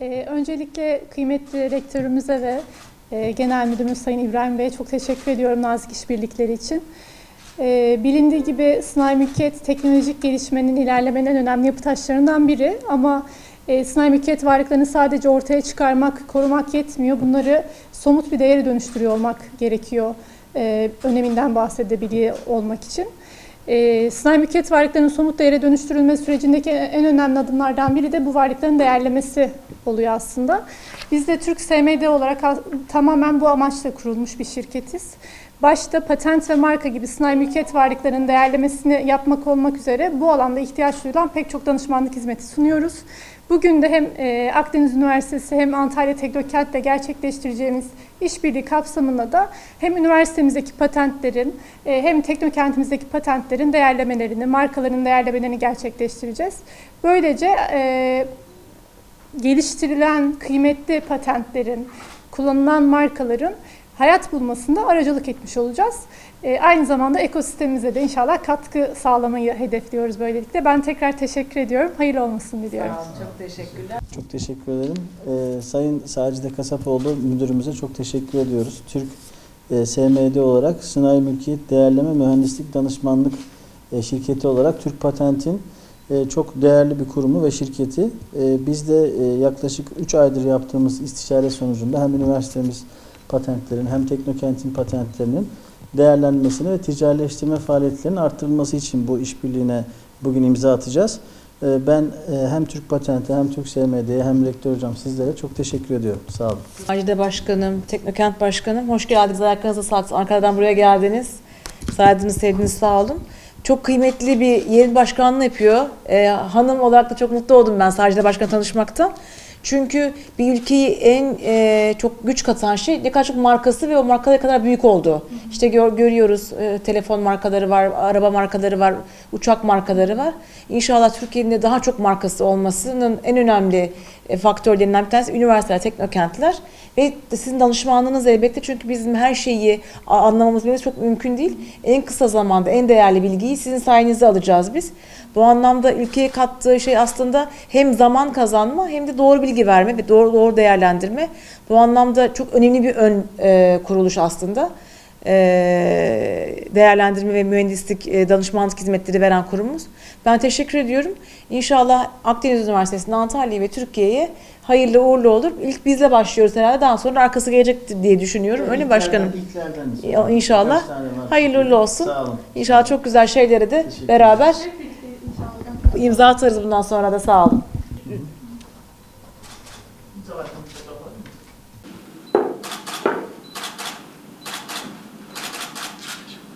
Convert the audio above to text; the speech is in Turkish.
Ee, öncelikle kıymetli rektörümüze ve e, genel müdürümüz Sayın İbrahim Bey'e çok teşekkür ediyorum nazik işbirlikleri için. Ee, bilindiği gibi sınai mülkiyet teknolojik gelişmenin ilerlemenin en önemli yapı taşlarından biri ama e, sınai mülkiyet varlıklarını sadece ortaya çıkarmak, korumak yetmiyor. Bunları somut bir değere dönüştürüyor olmak gerekiyor e, öneminden bahsedebiliyor olmak için. E, sınai mülkiyet varlıklarının somut değere dönüştürülme sürecindeki en önemli adımlardan biri de bu varlıkların değerlemesi oluyor aslında. Biz de Türk SMD olarak tamamen bu amaçla kurulmuş bir şirketiz. Başta patent ve marka gibi sınai mülkiyet varlıklarının değerlemesini yapmak olmak üzere bu alanda ihtiyaç duyulan pek çok danışmanlık hizmeti sunuyoruz. Bugün de hem e, Akdeniz Üniversitesi hem Antalya Teknokent'te gerçekleştireceğimiz işbirliği kapsamında da hem üniversitemizdeki patentlerin e, hem teknokentimizdeki patentlerin değerlemelerini, markaların değerlemelerini gerçekleştireceğiz. Böylece e, geliştirilen kıymetli patentlerin, kullanılan markaların hayat bulmasında aracılık etmiş olacağız. E, aynı zamanda ekosistemimize de inşallah katkı sağlamayı hedefliyoruz böylelikle. Ben tekrar teşekkür ediyorum. Hayırlı olmasını diliyorum. Sağ olun, çok teşekkürler. Çok teşekkür ederim. Ee, Sayın Sacide Kasapoğlu müdürümüze çok teşekkür ediyoruz. Türk e, SMD olarak Sınai Mülkiyet Değerleme Mühendislik Danışmanlık e, şirketi olarak Türk Patent'in e, çok değerli bir kurumu ve şirketi. E, biz de e, yaklaşık 3 aydır yaptığımız istişare sonucunda hem üniversitemiz patentlerin hem Teknokent'in patentlerinin değerlenmesini ve ticaretleştirme faaliyetlerinin arttırılması için bu işbirliğine bugün imza atacağız. Ee, Ben e, hem Türk Patent'e hem Türk SMD'ye hem rektör hocam sizlere çok teşekkür ediyorum. Sağ olun. Macide Başkanım, Teknokent Başkanım, hoş geldiniz. Ayaklarınıza sağlık. Ankara'dan buraya geldiniz. Saydınız, sevdiniz, sağ olun. Çok kıymetli bir yerin başkanlığı yapıyor. Ee, hanım olarak da çok mutlu oldum ben Sacide Başkan tanışmaktan. Çünkü bir ülkeyi en e, çok güç katan şey ne kadar çok markası ve o markalar kadar büyük oldu. İşte gör- görüyoruz e, telefon markaları var, araba markaları var, uçak markaları var. İnşallah Türkiye'nin de daha çok markası olmasının en önemli e, faktörlerinden bir tanesi üniversiteler, teknokentler ve sizin danışmanlığınız elbette çünkü bizim her şeyi anlamamız bilmemiz çok mümkün değil. En kısa zamanda en değerli bilgiyi sizin sayenizde alacağız biz. Bu anlamda ülkeye kattığı şey aslında hem zaman kazanma hem de doğru bilgi verme ve doğru doğru değerlendirme. Bu anlamda çok önemli bir ön e, kuruluş aslında. E, değerlendirme ve mühendislik e, danışmanlık hizmetleri veren kurumumuz. Ben teşekkür ediyorum. İnşallah Akdeniz Üniversitesi'nin Antalya ve Türkiye'ye hayırlı uğurlu olur. İlk bizle başlıyoruz herhalde. Daha sonra arkası gelecektir diye düşünüyorum. Öyle mi başkanım? Ya, İnşallah. Hayırlı uğurlu olsun. Sağ olun. İnşallah çok güzel şeylere de beraber imza atarız bundan sonra da sağ olun.